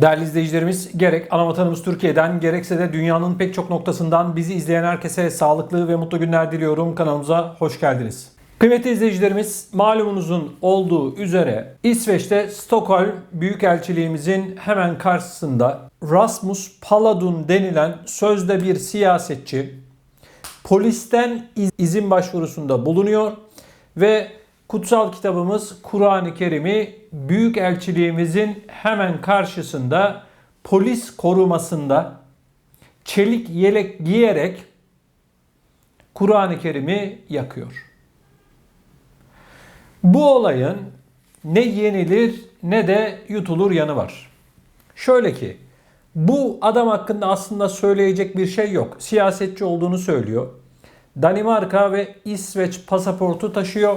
Değerli izleyicilerimiz gerek ana vatanımız Türkiye'den gerekse de dünyanın pek çok noktasından bizi izleyen herkese sağlıklı ve mutlu günler diliyorum. Kanalımıza hoş geldiniz. Kıymetli izleyicilerimiz malumunuzun olduğu üzere İsveç'te Stockholm Büyükelçiliğimizin hemen karşısında Rasmus Paladun denilen sözde bir siyasetçi polisten iz- izin başvurusunda bulunuyor ve kutsal kitabımız Kur'an-ı Kerim'i Büyükelçiliğimizin hemen karşısında polis korumasında çelik yelek giyerek Kur'an-ı Kerim'i yakıyor. Bu olayın ne yenilir ne de yutulur yanı var. Şöyle ki bu adam hakkında aslında söyleyecek bir şey yok. Siyasetçi olduğunu söylüyor. Danimarka ve İsveç pasaportu taşıyor.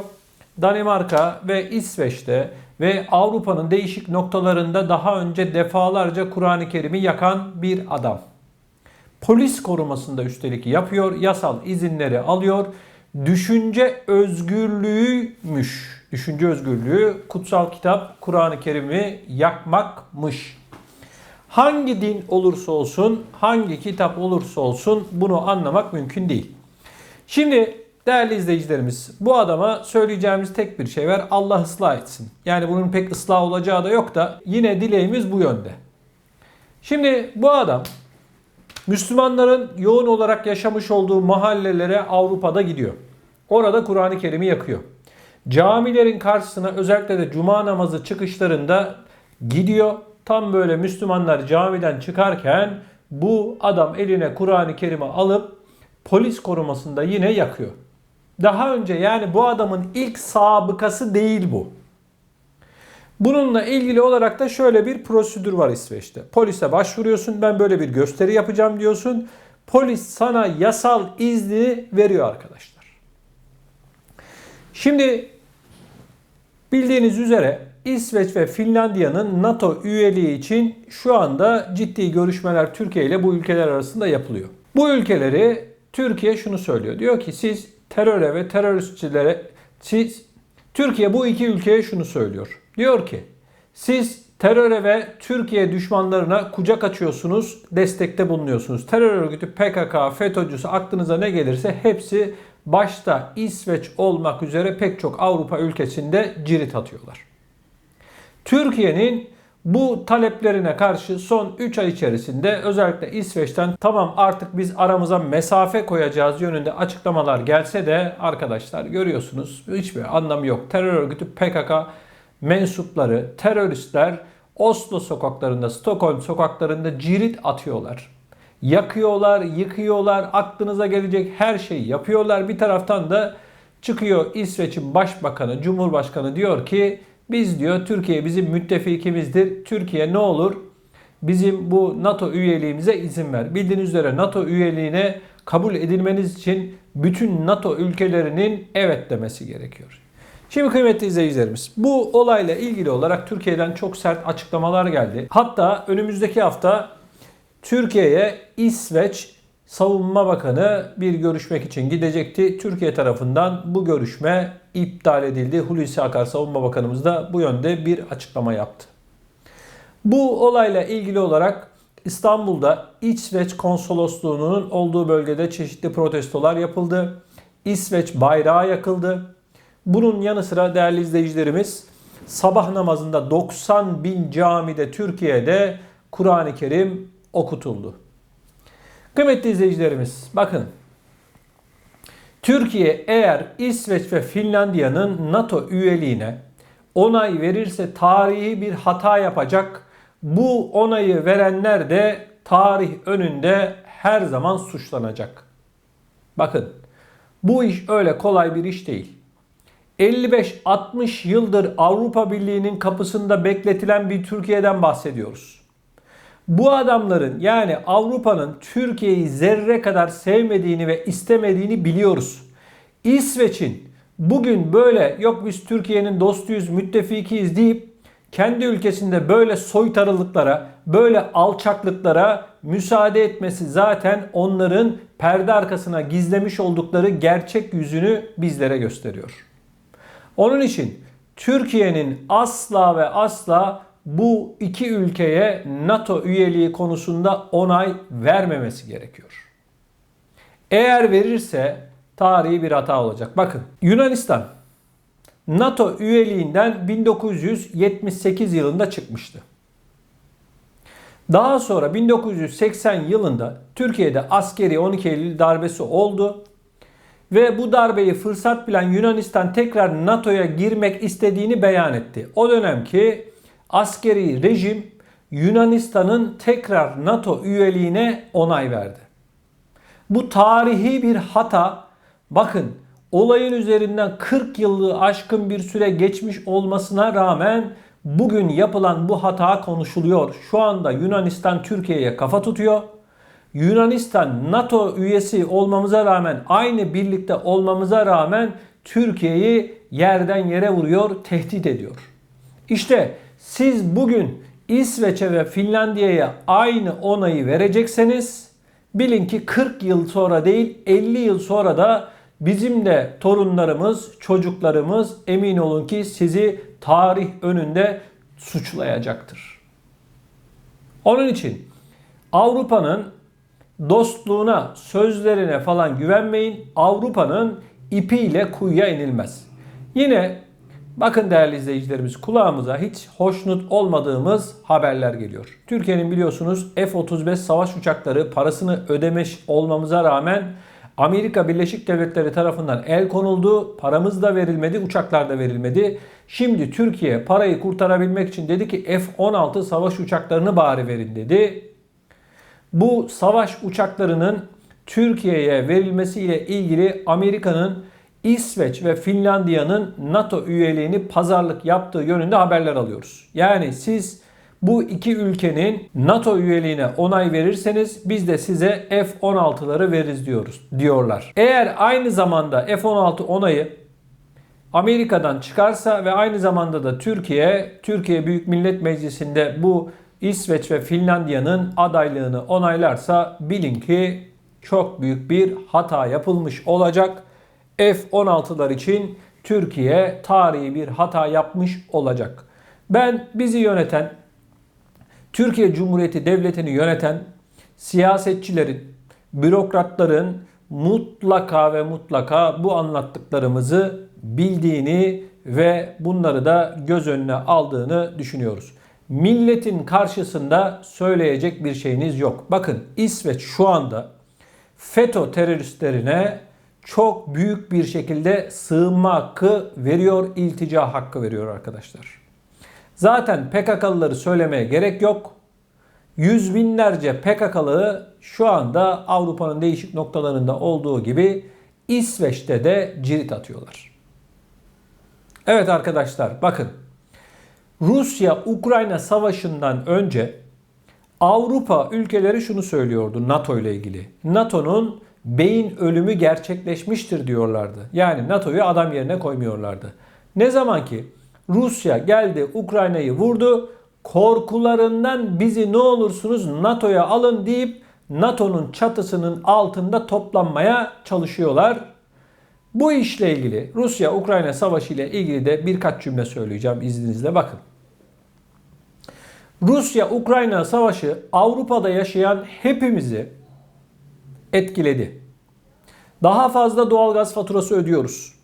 Danimarka ve İsveç'te ve Avrupa'nın değişik noktalarında daha önce defalarca Kur'an-ı Kerim'i yakan bir adam. Polis korumasında üstelik yapıyor, yasal izinleri alıyor. Düşünce özgürlüğüymüş. Düşünce özgürlüğü kutsal kitap Kur'an-ı Kerim'i yakmakmış. Hangi din olursa olsun, hangi kitap olursa olsun bunu anlamak mümkün değil. Şimdi değerli izleyicilerimiz bu adama söyleyeceğimiz tek bir şey var. Allah ıslah etsin. Yani bunun pek ıslah olacağı da yok da yine dileğimiz bu yönde. Şimdi bu adam Müslümanların yoğun olarak yaşamış olduğu mahallelere Avrupa'da gidiyor. Orada Kur'an-ı Kerim'i yakıyor. Camilerin karşısına özellikle de cuma namazı çıkışlarında gidiyor. Tam böyle Müslümanlar camiden çıkarken bu adam eline Kur'an-ı Kerim'i alıp polis korumasında yine yakıyor. Daha önce yani bu adamın ilk sabıkası değil bu. Bununla ilgili olarak da şöyle bir prosedür var İsveç'te. Polise başvuruyorsun ben böyle bir gösteri yapacağım diyorsun. Polis sana yasal izni veriyor arkadaşlar. Şimdi bildiğiniz üzere İsveç ve Finlandiya'nın NATO üyeliği için şu anda ciddi görüşmeler Türkiye ile bu ülkeler arasında yapılıyor. Bu ülkeleri Türkiye şunu söylüyor. Diyor ki siz teröre ve teröristçilere siz Türkiye bu iki ülkeye şunu söylüyor. Diyor ki siz teröre ve Türkiye düşmanlarına kucak açıyorsunuz, destekte bulunuyorsunuz. Terör örgütü PKK, FETÖ'cüsü aklınıza ne gelirse hepsi başta İsveç olmak üzere pek çok Avrupa ülkesinde cirit atıyorlar. Türkiye'nin bu taleplerine karşı son 3 ay içerisinde özellikle İsveç'ten tamam artık biz aramıza mesafe koyacağız yönünde açıklamalar gelse de arkadaşlar görüyorsunuz hiçbir anlamı yok. Terör örgütü PKK mensupları, teröristler Oslo sokaklarında, Stockholm sokaklarında cirit atıyorlar. Yakıyorlar, yıkıyorlar, aklınıza gelecek her şeyi yapıyorlar. Bir taraftan da çıkıyor İsveç'in başbakanı, cumhurbaşkanı diyor ki biz diyor Türkiye bizim müttefikimizdir. Türkiye ne olur bizim bu NATO üyeliğimize izin ver. Bildiğiniz üzere NATO üyeliğine kabul edilmeniz için bütün NATO ülkelerinin evet demesi gerekiyor. Şimdi kıymetli izleyicilerimiz bu olayla ilgili olarak Türkiye'den çok sert açıklamalar geldi. Hatta önümüzdeki hafta Türkiye'ye İsveç Savunma Bakanı bir görüşmek için gidecekti. Türkiye tarafından bu görüşme iptal edildi. Hulusi Akar Savunma Bakanımız da bu yönde bir açıklama yaptı. Bu olayla ilgili olarak İstanbul'da İsveç konsolosluğunun olduğu bölgede çeşitli protestolar yapıldı. İsveç bayrağı yakıldı. Bunun yanı sıra değerli izleyicilerimiz sabah namazında 90 bin camide Türkiye'de Kur'an-ı Kerim okutuldu. Kıymetli izleyicilerimiz bakın Türkiye eğer İsveç ve Finlandiya'nın NATO üyeliğine onay verirse tarihi bir hata yapacak. Bu onayı verenler de tarih önünde her zaman suçlanacak. Bakın bu iş öyle kolay bir iş değil. 55-60 yıldır Avrupa Birliği'nin kapısında bekletilen bir Türkiye'den bahsediyoruz. Bu adamların yani Avrupa'nın Türkiye'yi zerre kadar sevmediğini ve istemediğini biliyoruz. İsveç'in bugün böyle yok biz Türkiye'nin dostuyuz, müttefikiyiz deyip kendi ülkesinde böyle soytarılıklara, böyle alçaklıklara müsaade etmesi zaten onların perde arkasına gizlemiş oldukları gerçek yüzünü bizlere gösteriyor. Onun için Türkiye'nin asla ve asla bu iki ülkeye NATO üyeliği konusunda onay vermemesi gerekiyor. Eğer verirse tarihi bir hata olacak. Bakın Yunanistan NATO üyeliğinden 1978 yılında çıkmıştı. Daha sonra 1980 yılında Türkiye'de askeri 12 Eylül darbesi oldu. Ve bu darbeyi fırsat bilen Yunanistan tekrar NATO'ya girmek istediğini beyan etti. O dönemki askeri rejim Yunanistan'ın tekrar NATO üyeliğine onay verdi. Bu tarihi bir hata. Bakın olayın üzerinden 40 yıllığı aşkın bir süre geçmiş olmasına rağmen bugün yapılan bu hata konuşuluyor. Şu anda Yunanistan Türkiye'ye kafa tutuyor. Yunanistan NATO üyesi olmamıza rağmen aynı birlikte olmamıza rağmen Türkiye'yi yerden yere vuruyor, tehdit ediyor. İşte siz bugün İsveç'e ve Finlandiya'ya aynı onayı verecekseniz bilin ki 40 yıl sonra değil 50 yıl sonra da bizim de torunlarımız, çocuklarımız emin olun ki sizi tarih önünde suçlayacaktır. Onun için Avrupa'nın dostluğuna, sözlerine falan güvenmeyin. Avrupa'nın ipiyle kuyuya inilmez. Yine bakın değerli izleyicilerimiz kulağımıza hiç hoşnut olmadığımız haberler geliyor. Türkiye'nin biliyorsunuz F-35 savaş uçakları parasını ödemiş olmamıza rağmen Amerika Birleşik Devletleri tarafından el konuldu. Paramız da verilmedi, uçaklar da verilmedi. Şimdi Türkiye parayı kurtarabilmek için dedi ki F-16 savaş uçaklarını bari verin dedi. Bu savaş uçaklarının Türkiye'ye verilmesiyle ilgili Amerika'nın İsveç ve Finlandiya'nın NATO üyeliğini pazarlık yaptığı yönünde haberler alıyoruz. Yani siz bu iki ülkenin NATO üyeliğine onay verirseniz biz de size F-16'ları veririz diyoruz diyorlar. Eğer aynı zamanda F-16 onayı Amerika'dan çıkarsa ve aynı zamanda da Türkiye, Türkiye Büyük Millet Meclisi'nde bu İsveç ve Finlandiya'nın adaylığını onaylarsa bilin ki çok büyük bir hata yapılmış olacak. F-16'lar için Türkiye tarihi bir hata yapmış olacak. Ben bizi yöneten, Türkiye Cumhuriyeti Devleti'ni yöneten siyasetçilerin, bürokratların mutlaka ve mutlaka bu anlattıklarımızı bildiğini ve bunları da göz önüne aldığını düşünüyoruz. Milletin karşısında söyleyecek bir şeyiniz yok. Bakın İsveç şu anda FETÖ teröristlerine çok büyük bir şekilde sığınma hakkı veriyor, iltica hakkı veriyor arkadaşlar. Zaten PKK'lıları söylemeye gerek yok. Yüz binlerce PKK'lı şu anda Avrupa'nın değişik noktalarında olduğu gibi İsveç'te de cirit atıyorlar. Evet arkadaşlar bakın Rusya-Ukrayna savaşından önce Avrupa ülkeleri şunu söylüyordu NATO ile ilgili. NATO'nun beyin ölümü gerçekleşmiştir diyorlardı. Yani NATO'yu adam yerine koymuyorlardı. Ne zaman ki Rusya geldi Ukrayna'yı vurdu, korkularından bizi ne olursunuz NATO'ya alın deyip NATO'nun çatısının altında toplanmaya çalışıyorlar. Bu işle ilgili Rusya-Ukrayna savaşı ile ilgili de birkaç cümle söyleyeceğim izninizle bakın. Rusya-Ukrayna savaşı Avrupa'da yaşayan hepimizi etkiledi. Daha fazla doğalgaz faturası ödüyoruz.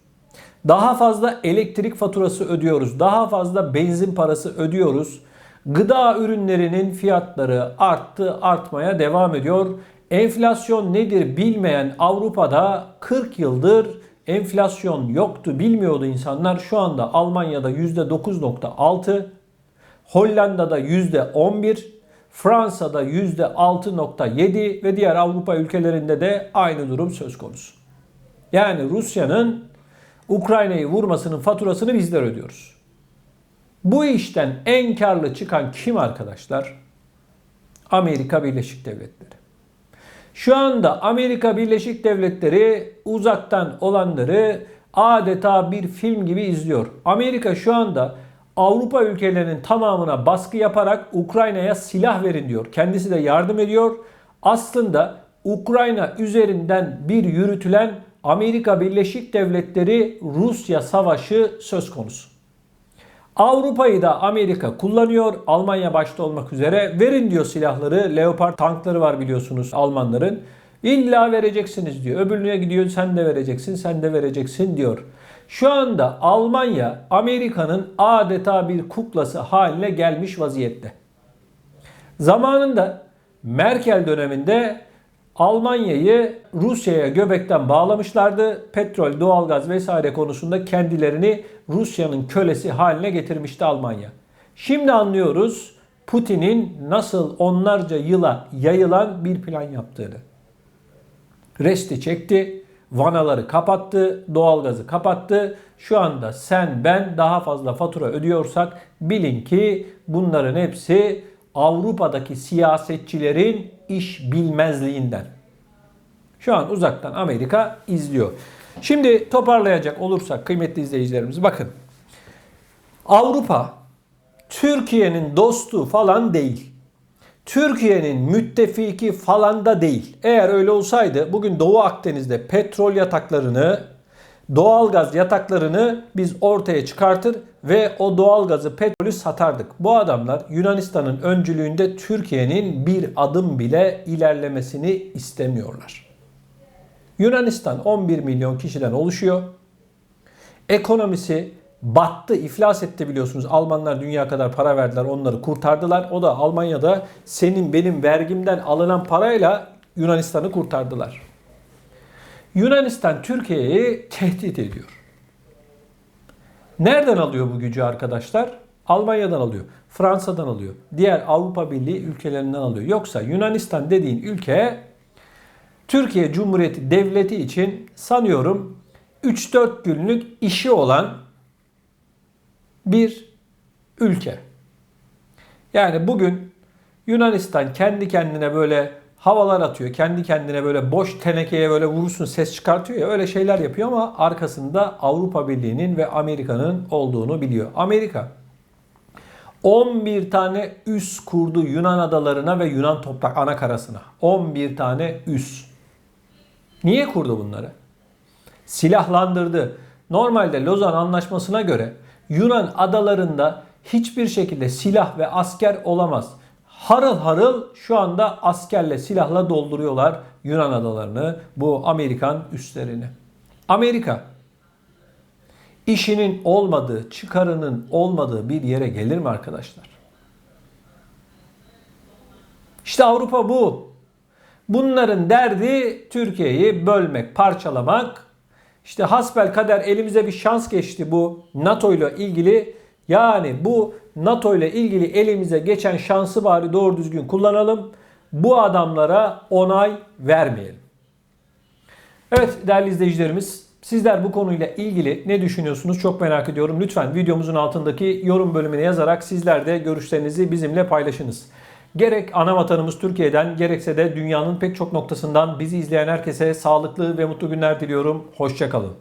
Daha fazla elektrik faturası ödüyoruz. Daha fazla benzin parası ödüyoruz. Gıda ürünlerinin fiyatları arttı, artmaya devam ediyor. Enflasyon nedir bilmeyen Avrupa'da 40 yıldır enflasyon yoktu, bilmiyordu insanlar. Şu anda Almanya'da %9.6, Hollanda'da %11, Fransa'da %6.7 ve diğer Avrupa ülkelerinde de aynı durum söz konusu. Yani Rusya'nın Ukrayna'yı vurmasının faturasını bizler ödüyoruz. Bu işten en karlı çıkan kim arkadaşlar? Amerika Birleşik Devletleri. Şu anda Amerika Birleşik Devletleri uzaktan olanları adeta bir film gibi izliyor. Amerika şu anda Avrupa ülkelerinin tamamına baskı yaparak Ukrayna'ya silah verin diyor. Kendisi de yardım ediyor. Aslında Ukrayna üzerinden bir yürütülen Amerika Birleşik Devletleri Rusya savaşı söz konusu. Avrupa'yı da Amerika kullanıyor. Almanya başta olmak üzere. Verin diyor silahları. Leopard tankları var biliyorsunuz Almanların. İlla vereceksiniz diyor. Öbürüne gidiyor sen de vereceksin, sen de vereceksin diyor. Şu anda Almanya Amerika'nın adeta bir kuklası haline gelmiş vaziyette. Zamanında Merkel döneminde Almanya'yı Rusya'ya göbekten bağlamışlardı. Petrol, doğalgaz vesaire konusunda kendilerini Rusya'nın kölesi haline getirmişti Almanya. Şimdi anlıyoruz Putin'in nasıl onlarca yıla yayılan bir plan yaptığını. Resti çekti, vanaları kapattı, doğalgazı kapattı. Şu anda sen ben daha fazla fatura ödüyorsak bilin ki bunların hepsi Avrupa'daki siyasetçilerin iş bilmezliğinden. Şu an uzaktan Amerika izliyor. Şimdi toparlayacak olursak kıymetli izleyicilerimiz bakın. Avrupa Türkiye'nin dostu falan değil. Türkiye'nin müttefiki falan da değil. Eğer öyle olsaydı bugün Doğu Akdeniz'de petrol yataklarını, doğalgaz yataklarını biz ortaya çıkartır ve o doğalgazı, petrolü satardık. Bu adamlar Yunanistan'ın öncülüğünde Türkiye'nin bir adım bile ilerlemesini istemiyorlar. Yunanistan 11 milyon kişiden oluşuyor. Ekonomisi battı, iflas etti biliyorsunuz. Almanlar dünya kadar para verdiler, onları kurtardılar. O da Almanya'da senin benim vergimden alınan parayla Yunanistan'ı kurtardılar. Yunanistan Türkiye'yi tehdit ediyor. Nereden alıyor bu gücü arkadaşlar? Almanya'dan alıyor, Fransa'dan alıyor, diğer Avrupa Birliği ülkelerinden alıyor. Yoksa Yunanistan dediğin ülke Türkiye Cumhuriyeti Devleti için sanıyorum 3-4 günlük işi olan bir ülke. Yani bugün Yunanistan kendi kendine böyle havalar atıyor. Kendi kendine böyle boş tenekeye böyle vurursun ses çıkartıyor ya öyle şeyler yapıyor ama arkasında Avrupa Birliği'nin ve Amerika'nın olduğunu biliyor. Amerika 11 tane üs kurdu Yunan adalarına ve Yunan toprak ana karasına. 11 tane üs. Niye kurdu bunları? Silahlandırdı. Normalde Lozan Anlaşması'na göre Yunan adalarında hiçbir şekilde silah ve asker olamaz. Harıl harıl şu anda askerle silahla dolduruyorlar Yunan adalarını, bu Amerikan üslerini. Amerika işinin olmadığı, çıkarının olmadığı bir yere gelir mi arkadaşlar? İşte Avrupa bu. Bunların derdi Türkiye'yi bölmek, parçalamak. İşte hasbel kader elimize bir şans geçti bu NATO ile ilgili. Yani bu NATO ile ilgili elimize geçen şansı bari doğru düzgün kullanalım. Bu adamlara onay vermeyelim. Evet değerli izleyicilerimiz sizler bu konuyla ilgili ne düşünüyorsunuz çok merak ediyorum. Lütfen videomuzun altındaki yorum bölümüne yazarak sizler de görüşlerinizi bizimle paylaşınız. Gerek ana vatanımız Türkiye'den gerekse de dünyanın pek çok noktasından bizi izleyen herkese sağlıklı ve mutlu günler diliyorum. Hoşçakalın.